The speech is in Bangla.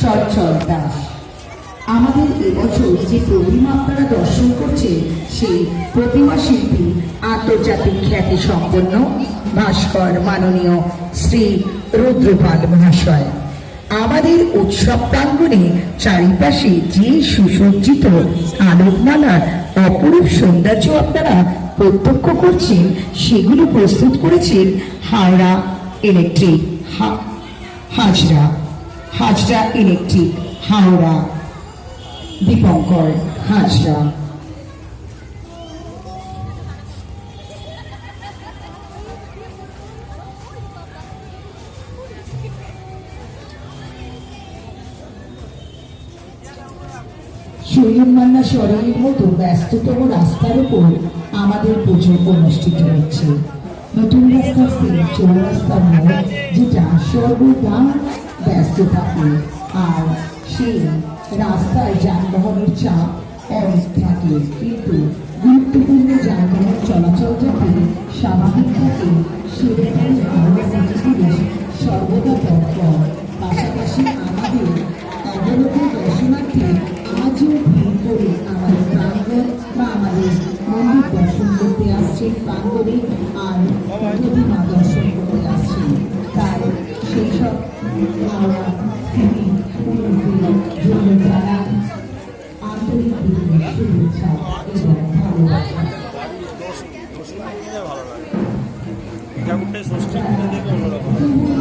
চঞ্চল দাস আমাদের এবছর যে প্রতিমা আপনারা দর্শন করছে, সেই প্রতিমা শিল্পী আন্তর্জাতিক খ্যাতি সম্পন্ন ভাস্কর মাননীয় শ্রী রুদ্রপাল মহাশয়। আমাদের উৎসব প্রাঙ্গণে চারিপাশে যে সুসজ্জিত আলোকমালার অপরূপ সৌন্দর্য আপনারা প্রত্যক্ষ করছেন, সেগুলো প্রস্তুত করেছেন হাওড়া ইলেকট্রিক হাজরা। হাজরা ইলেকট্রিক হাওড়া, দীপঙ্কর হাজরা। সৈয়দ মান্না সরণির মতো ব্যস্ততম রাস্তার উপর আমাদের পুজো অনুষ্ঠিত হচ্ছে। নতুন রাস্তার সেই চৌরাস্তার মোড় যেটা সর্বদা ব্যস্ত থাকে। আর সেই রাস্তায় যানবাহনের চাপ অনেক থাকে, কিন্তু গুরুত্বপূর্ণ যানবাহন চলাচল যাতে স্বাভাবিক থাকে সেটাই আমরা পুলিশ সর্বদা তৎপর। পাশাপাশি আমাদের অবলোকন দর্শনার্থী আজও ভিড় করে আমাদের বান্ধবী আর প্রতিমা দর্শন করতে আসছেন তাই সেই সব ভাওনা স্মৃতি অনুভূতি জন্য যারা আন্তরিক শুভেচ্ছা এবং ভালোবাসা। ষষ্ঠী পুজো দেখে